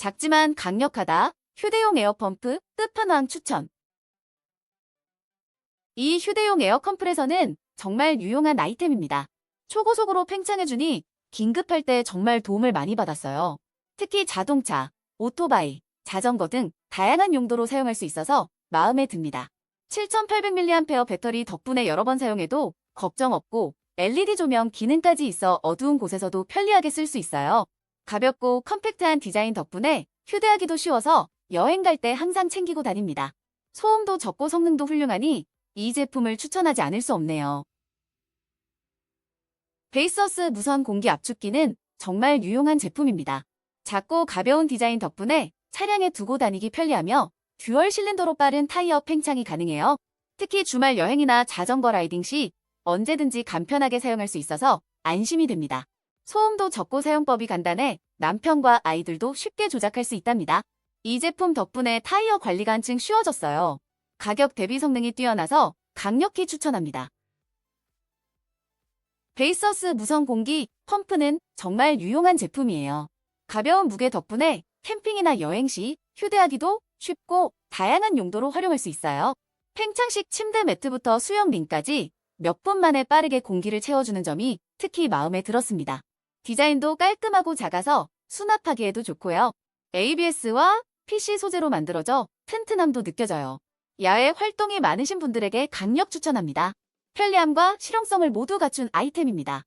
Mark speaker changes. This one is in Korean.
Speaker 1: 작지만 강력하다. 휴대용 에어펌프 끝판왕 추천. 이 휴대용 에어 컴프레서는 정말 유용한 아이템입니다. 초고속으로 팽창해주니 긴급할 때 정말 도움을 많이 받았어요. 특히 자동차, 오토바이, 자전거 등 다양한 용도로 사용할 수 있어서 마음에 듭니다. 7800mAh 배터리 덕분에 여러 번 사용해도 걱정 없고 LED 조명 기능까지 있어 어두운 곳에서도 편리하게 쓸 수 있어요. 가볍고 컴팩트한 디자인 덕분에 휴대하기도 쉬워서 여행 갈 때 항상 챙기고 다닙니다. 소음도 적고 성능도 훌륭하니 이 제품을 추천하지 않을 수 없네요. 베이서스 무선 공기 압축기는 정말 유용한 제품입니다. 작고 가벼운 디자인 덕분에 차량에 두고 다니기 편리하며 듀얼 실린더로 빠른 타이어 팽창이 가능해요. 특히 주말 여행이나 자전거 라이딩 시 언제든지 간편하게 사용할 수 있어서 안심이 됩니다. 소음도 적고 사용법이 간단해 남편과 아이들도 쉽게 조작할 수 있답니다. 이 제품 덕분에 타이어 관리가 한층 쉬워졌어요. 가격 대비 성능이 뛰어나서 강력히 추천합니다. 베이서스 무선 공기 펌프는 정말 유용한 제품이에요. 가벼운 무게 덕분에 캠핑이나 여행 시 휴대하기도 쉽고 다양한 용도로 활용할 수 있어요. 팽창식 침대 매트부터 수영 링까지 몇 분 만에 빠르게 공기를 채워주는 점이 특히 마음에 들었습니다. 디자인도 깔끔하고 작아서 수납하기에도 좋고요. ABS와 PC 소재로 만들어져 튼튼함도 느껴져요. 야외 활동이 많으신 분들에게 강력 추천합니다. 편리함과 실용성을 모두 갖춘 아이템입니다.